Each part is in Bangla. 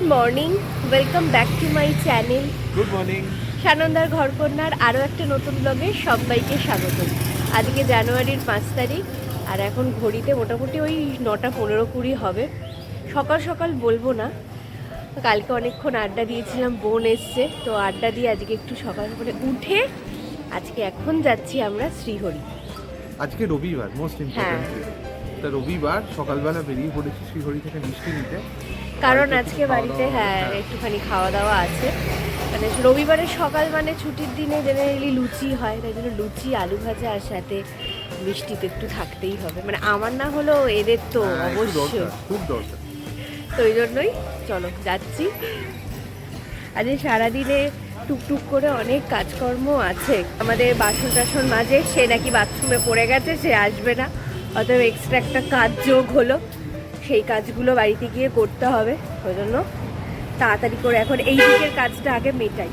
Good morning welcome back to my channel good morning সানন্দার ঘরকন্যার আরও একটা নতুন ব্লগে সবাইকে স্বাগত। আজকে জানুয়ারির পাঁচ তারিখ আর এখন ঘড়িতে মোটামুটি ওই নটা পনেরো কুড়ি হবে। সকাল সকাল বলব না কালকে অনেকক্ষণ আড্ডা দিয়েছিলাম বোন এসছে তো আড্ডা দিয়ে আজকে একটু সকাল সকালে উঠে আজকে এখন যাচ্ছি আমরা শ্রীহরি। আজকে রবিবার মোস্ট ইম্পর্টেন্ট তা রবিবার সকালবেলা বেরিয়ে পড়েছি শ্রীহরি থেকে মিষ্টি নিতে। কারণ আজকে বাড়িতে হ্যাঁ একটুখানি খাওয়া দাওয়া আছে। মানে রবিবারের সকাল মানে ছুটির দিনে জেনারেলি লুচি হয় তাই জন্য লুচি আলু ভাজা আর সাথে মিষ্টি তো একটু থাকতেই হবে। মানে আমার না হলো এদের তো হ্যাঁ, অবশ্যই। খুব দরকার। তো ওই জন্যই চলো যাচ্ছি। আজকে সারাদিনে টুকটুক করে অনেক কাজকর্ম আছে। আমাদের বাসন টাসন মাঝে সে নাকি বাথরুমে পড়ে গেছে সে আসবে না। অতএব এক্সট্রা একটা কাজ যোগ হলো। সেই কাজগুলো বাড়িতে গিয়ে করতে হবে, ওই জন্য তাড়াতাড়ি করে এখন এই দিকের কাজটা আগে মেটাই।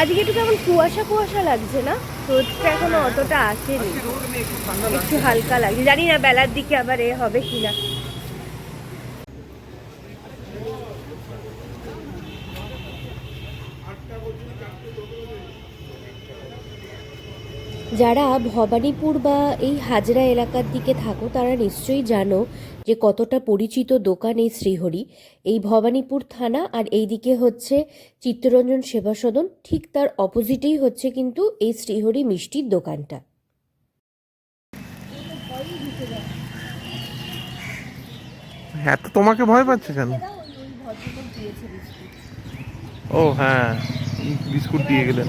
আজকে একটু কেমন কুয়াশা কুয়াশা লাগছে না? রোদটা এখনও অতটা আসেনি। একটু হালকা লাগছে। জানি না বেলার দিকে আবার এ হবে কিনা। যারা ভবানীপুর বা এই হাজরা এলাকার দিকে থাকো তারা নিশ্চয়ই জানো যে কতটা পরিচিত দোকান এই শ্রীহরি। এই ভবানীপুর থানা আর এই দিকে হচ্ছে চিত্তরঞ্জন সেবা সদন ঠিক তার অপোজিটেই হচ্ছে কিন্তু এই শ্রীহরি মিষ্টির দোকানটা। হ্যাঁ তো তোমাকে ভয় পাচ্ছে কেন? ও হ্যাঁ বিস্কুট দিয়ে গেলেন।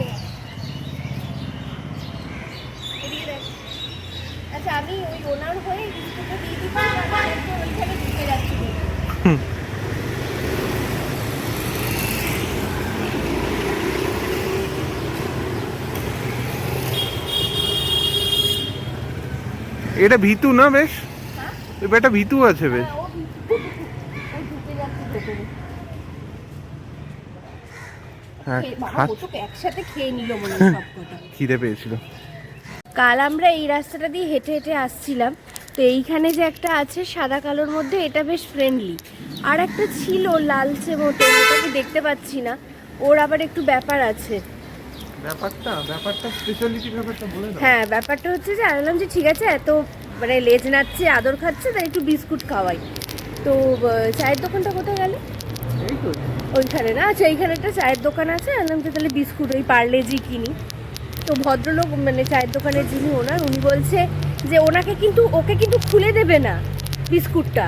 আমি ওই ওনার হয়ে বিস্কুটটা দিয়ে দিচ্ছি ওইখানে ঢুকে যাচ্ছি। এটা ভিতু না বেশ? এই বেটা ভিতু আছে বেশ। হ্যাঁ তো একসাথে খেয়ে নিল মনে হয় খিদে পেয়েছিল। কাল আমরা এই রাস্তাটা দিয়ে হেঁটে হেঁটে আসছিলাম। তো এইখানে যে একটা আছে সাদা কালোর মধ্যে এটা বেশ ফ্রেন্ডলি আর একটা ছিল লালচে মতো ওটাকে দেখতে পাচ্ছি না। ওর আবার একটু ব্যাপার আছে। ব্যাপারটা ব্যাপারটা স্পেশালিটি ব্যাপারটা বলে দাও। হ্যাঁ ব্যাপারটা হচ্ছে যে আমি যে ঠিক আছে এত মানে লেজ নাচ্ছে আদর খাচ্ছে তাই একটু বিস্কুট খাওয়াই। তো চায়ের দোকানটা কোথায় গেল? ওইখানে না? আচ্ছা এইখানে একটা চায়ের দোকান আছে। আমি তাহলে বিস্কুট ওই পার্লেজি কিনি। তো ভদ্রলোক মানে চায়ের দোকানের যিনি ওনার উনি বলছে যে ওনাকে কিন্তু ওকে কিন্তু খুলে দেবে না বিস্কুটটা।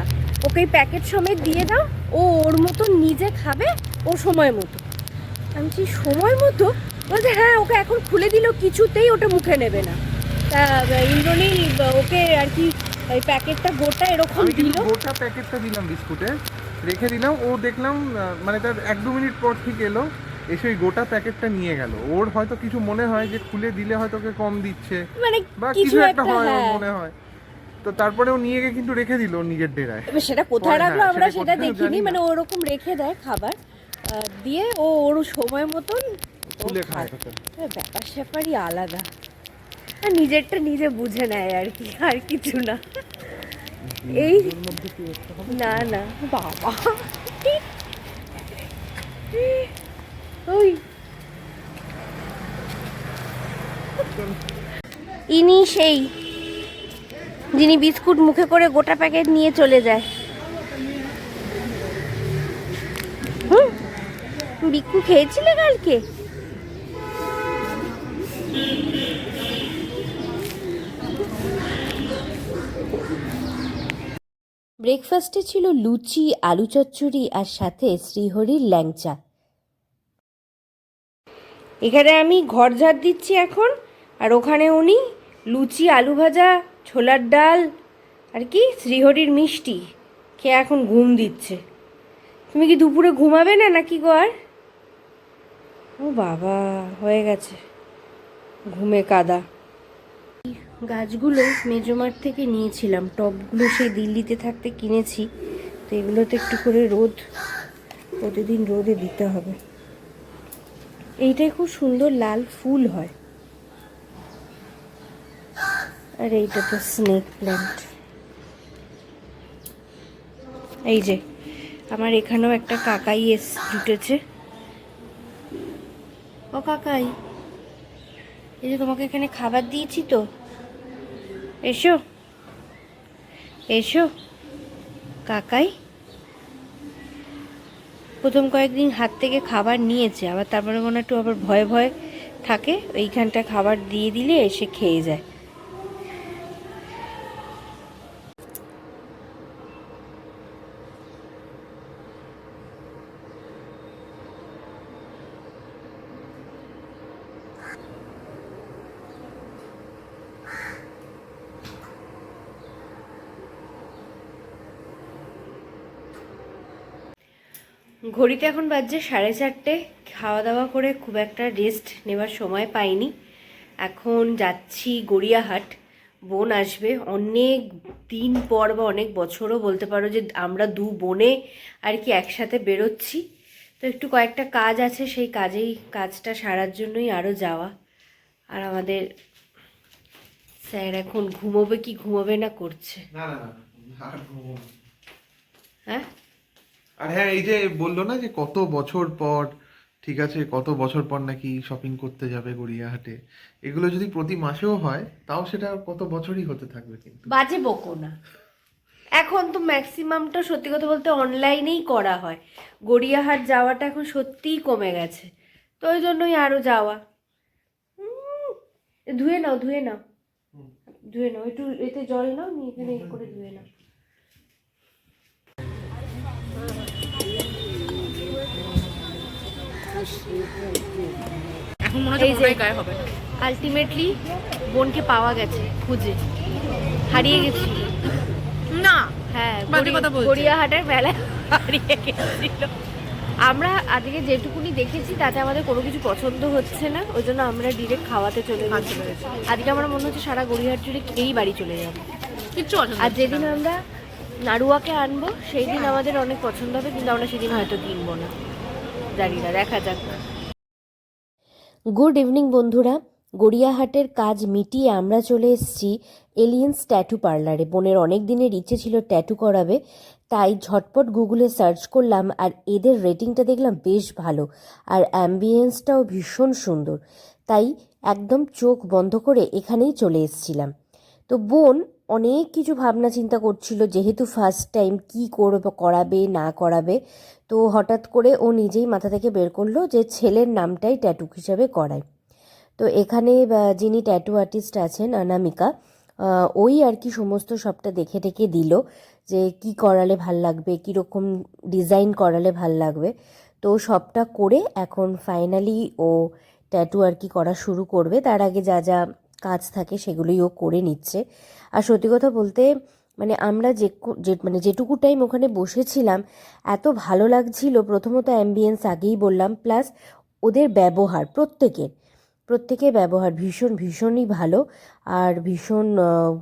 ওকে প্যাকেট সমেত দিয়ে দাও ও ওর মতো নিজে খাবে ও সময় মতো। আমি বলছি সময় মতো? বলছে হ্যাঁ ওকে এখন খুলে দিল কিছুতেই ওটা মুখে নেবে না। তা ইন্দ্রনীল ওকে আর কি ওই প্যাকেটটা গোটা এরকম দিল। গোটা প্যাকেটটা দিলাম বিস্কুটে রেখে দিলাম ও দেখলাম মানে তার এক দু মিনিট পর ঠিক এলো। এসে ওই গোটা প্যাকেটটা নিয়ে গেল। ওর হয়তো কিছু মনে হয় যে খুলে দিলে হয়তো ওকে কম দিচ্ছে। মানে বা কিছু একটা হয় ওর হ্যাঁ। মনে হয়। তো তারপরে ও নিয়ে গিয়ে কিন্তু রেখে দিল নিজের ডেরায়। সেটা কোথায় রাখল হ্যাঁ, আমরা সেটা দেখিনি মানে ওরকম রেখে দেয় খাবার দিয়ে ও ওর সময় মতন খুলে খায়। এ ব্যাপার স্যাপারই আলাদা। আর নিজেরটা নিজে বুঝে নেয় আর কি আর কিছু না। এই? না না বাবা ওই ইনি সেই যিনি বিস্কুট মুখে করে গোটা প্যাকেট নিয়ে চলে যায়। হুম? বিক্কু খেয়েছিলে কালকে? ব্রেকফাস্টে ছিল লুচি আলু চচ্চড়ি আর সাথে শ্রীহরির ল্যাংচা। এখানে আমি ঘর ঝাড় দিচ্ছি এখন আর ওখানে উনি লুচি, আলু ভাজা, ছোলার ডাল আর কি? শ্রীহরির মিষ্টি। খেয়ে এখন ঘুম দিচ্ছে? তুমি কি দুপুরে ঘুমাবে না নাকি গো আর? ও বাবা, হয়ে গেছে। ঘুমে কাদা। গাছগুলো মেজোমার থেকে নিয়েছিলাম। টবগুলো সেই দিল্লিতে থাকতে কিনেছি। তো এগুলোতে একটু করে রোদ, প্রতিদিন রোদে দিতে হবে। এইটাই খুব সুন্দর লাল ফুল হয়। আর এইটা তো স্নেক প্ল্যান্ট এই যে, আমার এখানেও একটা কাকাই এস, জুটেছে। ও কাকাই, এই যে তোমাকে এখানে খাবার দিয়েছি তো। এসো এসো, কাকাই। প্রথম কয়েকদিন হাত থেকে খাবার নিয়েছে, আবার তারপরে মনে একটু আবার ভয়ে ভয়ে থাকে, ওইখানটা খাবার দিয়ে দিলে এসে খেয়ে যায়। ঘড়িতে এখন বাজছে সাড়ে চারটে। খাওয়া দাওয়া করে খুব একটা রেস্ট নেবার সময় পাইনি। এখন যাচ্ছি গড়িয়াহাট। বোন আসবে। অনেক দিন পর বা অনেক বছরও বলতে পারো যে আমরা দু বোনে আর কি একসাথে বেরোচ্ছি। তো একটু কয়েকটা কাজ আছে সেই কাজেই কাজটা সারার জন্যই আরও যাওয়া। আর আমাদের স্যার এখন ঘুমোবে কি ঘুমোবে না করছে। হ্যাঁ? আর হ্যাঁ এই যে বলল না যে কত বছর পর ঠিক আছে কত বছর পর নাকি শপিং করতে যাবে গড়িয়াহাটে এগুলো যদি প্রতি মাসেও হয় তাও সেটা কত বছরই হতে থাকবে কিন্তু। বাজে বকো না। এখন তো ম্যাক্সিমামটা সত্যি কথা বলতে অনলাইনেই করা হয়। গড়িয়াহাট যাওয়াটা এখন সত্যিই কমে গেছে। তো ওই জন্যই আরও যাওয়া। ধুয়ে নাও ধুয়ে নাও। ধুয়ে নাও একটু এতে জল নাও নিয়ে এখানে করে ধুয়ে নাও। এখন মনে হচ্ছে গায়ে হবে। আলটিমেটলি বোনকে পাওয়া গেছে খুঁজে। হারিয়ে গেছিল না! হ্যাঁ। গড়িয়াহাটের মেলায় হারিয়ে গেছিল। আমরা আজকে যেটুকুনি দেখেছি তাতে আমাদের কোনো কিছু পছন্দ হচ্ছে না ওই জন্য আমরা ডিরেক্ট খাওয়াতে চলে গেছি। আজকে আমার মনে হচ্ছে সারা গড়িয়াহাট জুড়ে খেয়েই বাড়ি চলে যাব। কিচ্ছু আর যেদিন আমরা নাড়ুয়াকে আনব সেই দিন আমাদের অনেক পছন্দ হবে কিন্তু আমরা সেদিন হয়তো কিনবো না। জানি না, দেখা যাক। গুড ইভিনিং বন্ধুরা। গড়িয়াহাটের কাজ মিটিয়ে আমরা চলে এসেছি এলিয়েন্স ট্যাটু পার্লারে বোনের অনেক দিনের ইচ্ছে ছিল ট্যাটু করাবে, তাই ঝটপট গুগলে সার্চ করলাম আর এদের রেটিংটা দেখলাম বেশ ভালো আর অ্যাম্বিয়েন্সটাও ভীষণ সুন্দর। তাই একদম চোখ বন্ধ করে এখানেই চলে এসেছিলাম। তো বোন অনেক কিছু ভাবনা চিন্তা করছিল যেহেতু ফার্স্ট টাইম কি করবে করাবে, না করাবে। তো হঠাৎ করে ও নিজেই মাথা থেকে বের করল যে ছেলের নামটাই ট্যাটু হিসাবে করায়। তো এখানে যিনি ট্যাটু আর্টিস্ট আছেন অনামিকা ওই আর কি সমস্ত সবটা দেখে টেকে দিল যে কি করালে ভালো লাগবে কীরকম ডিজাইন করালে ভালো লাগবে। তো সবটা করে এখন ফাইনালি ও ট্যাটু আর কি করা শুরু করবে। তার আগে যা যা কাজ থাকে সেগুলোই ও করে নিচ্ছে। আর সত্যি কথা বলতে মানে আমরা যে মানে যেটুকু টাইম ওখানে বসেছিলাম, এত ভালো লাগছিল। প্রথমত অ্যাম্বিয়েন্স আগেই বললাম প্লাস ওদের ব্যবহার, প্রত্যেকের প্রত্যেকের ব্যবহার ভীষণ, ভীষণই ভালো। আর ভীষণ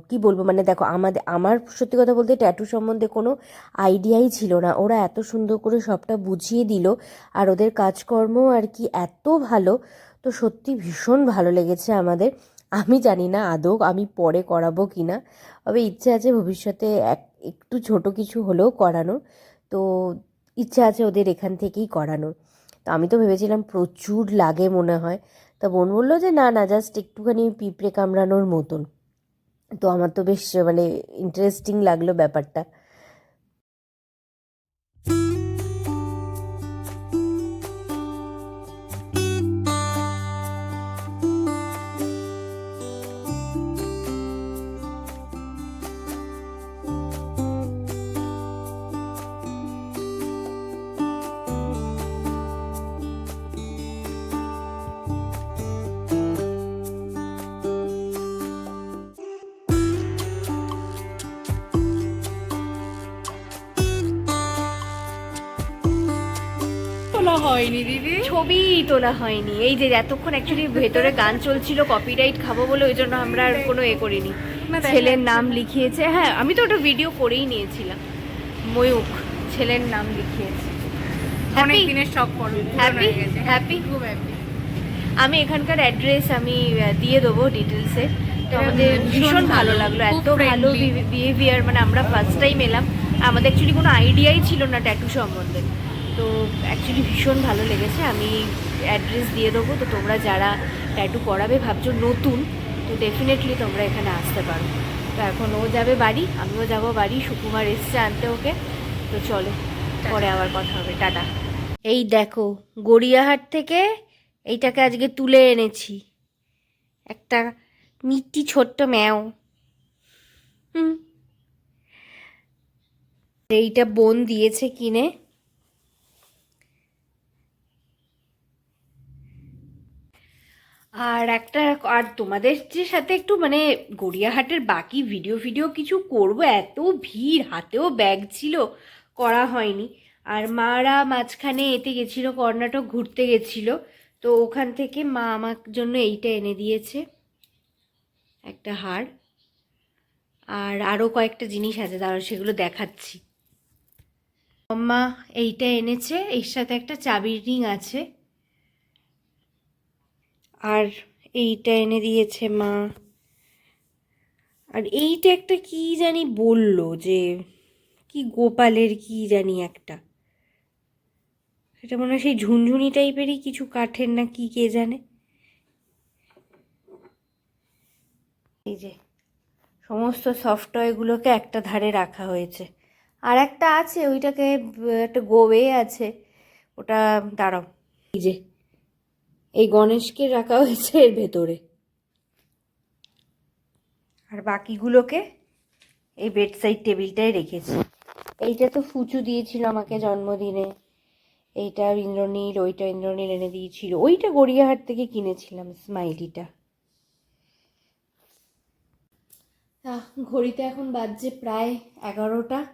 কি বলব মানে দেখো আমাদের, আমার সত্যি কথা বলতে ট্যাটু সম্বন্ধে কোনো আইডিয়াই ছিল না। ওরা এত সুন্দর করে সবটা বুঝিয়ে দিল, আর ওদের কাজকর্ম আর কি এত ভালো। তো সত্যি ভীষণ ভালো লেগেছে আমাদের। আমি জানি না আদৌ আমি পরে করাবো কি না। তবে ইচ্ছে আছে ভবিষ্যতে এক, একটু ছোট কিছু হলেও করানোর। তো ইচ্ছে আছে ওদের এখান থেকেই করানোর। তো আমি তো ভেবেছিলাম প্রচুর লাগে মনে হয়। তা বোন বলল যে, না না জাস্ট একটুখানি পিঁপড়ে কামড়ানোর মতন। তো আমার তো বেশ মানে ইন্টারেস্টিং লাগল ব্যাপারটা। হয়নি দিদি। ছবি তোলা হয়নি। এই যে এতক্ষণ অ্যাকচুয়ালি ভেতরে গান চলছিল কপিরাইট খাব বলে ওই জন্য আমরা আর কোনো এ করিনি। ছেলের নাম লিখিয়েছে। হ্যাঁ আমি তো ওটা ভিডিও করেই নিয়েছিলাম। ময়ূক ছেলের নাম লিখিয়েছে। অনেক দিনের শখ? হয়ে? খুব হ্যাপি আমি এখানকার অ্যাড্রেস আমি দিয়ে দেবো ডিটেলসে তো আমাদের ভীষণ ভালো, লাগল। এত ভালো বিহেভিয়ার মানে আমরা ফার্স্ট টাইম এলাম। আমাদের অ্যাকচুয়ালি কোনো আইডিয়াই ছিল না ট্যাটু সম্বন্ধে। তো অ্যাকচুয়ালি ভীষণ ভালো লেগেছে। আমি অ্যাড্রেস দিয়ে দেবো। তো তোমরা যারা ট্যাটু করাবে ভাবছ নতুন তো ডেফিনেটলি তোমরা এখানে আসতে পারো। তো এখন ও যাবে বাড়ি আমিও যাব বাড়ি। সুকুমার এসছে আনতে ওকে। তো চলো পরে আবার কথা হবে। টাটা। এই দেখো গড়িয়াহাট থেকে এইটাকে আজকে তুলে এনেছি। একটা মিষ্টি ছোট্ট ম্যাও। হুম। এইটা বোন দিয়েছে কিনে। আর একটা, আর তোমাদের যে সাথে একটু মানে গড়িয়াহাটের বাকি ভিডিও ভিডিও কিছু করব, এত ভিড়, হাতেও ব্যাগ ছিল, করা হয়নি। আর মারা মাঝখানে এতে গেছিল, কর্ণাটক ঘুরতে গেছিল, তো ওখান থেকে মা আমার জন্য এইটা এনে দিয়েছে, একটা হার। আর আরও কয়েকটা জিনিস আছে, দাঁড়াও, সেগুলো দেখাচ্ছি। আম্মা এইটা এনেছে, এর সাথে একটা চাবির রিং আছে। আর এইটা এনে দিয়েছে মা। আর এইটা একটা কি জানি বলল যে, কি গোপালের কি জানি একটা। সেটা মনে হয় সেই ঝুনঝুনি টাইপেরই কিছু কাঠের না কি কে জানে। এই যে, সমস্ত সফটওয়্যারগুলোকে একটা ধারে রাখা হয়েছে। আর একটা আছে, ওইটাকে, একটা গোয়ে আছে। ওটা, দাঁড়াও। এই যে এই গণেশকে রাখা হয়েছে এর ভেতরে। আর বাকিগুলোকে এই বেড সাইড টেবিলটায় রেখেছি। এইটা তো ফুচু দিয়েছিল আমাকে জন্মদিনে। এইটা ইন্দ্রনীল ওইটা ইন্দ্রনীল এনে দিয়েছিল। ওইটা গড়িয়াহাট থেকে কিনেছিলাম স্মাইলিটা ঘড়িতে এখন বাজছে প্রায় এগারোটা।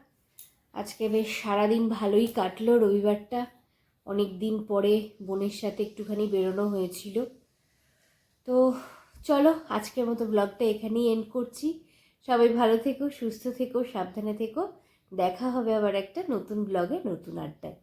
আজকে বেশ সারাদিন ভালোই কাটলো রবিবারটা। অনেক দিন পরে বোনের সাথে একটুখানি বেরোনো হয়েছিল। তো চলো আজকের মতো ব্লগটা এখানেই এন্ড করছি। সবাই ভালো থেকো, সুস্থ থেকো, সাবধানে থেকো। দেখা হবে আবার একটা নতুন ব্লগে নতুন আড্ডায়।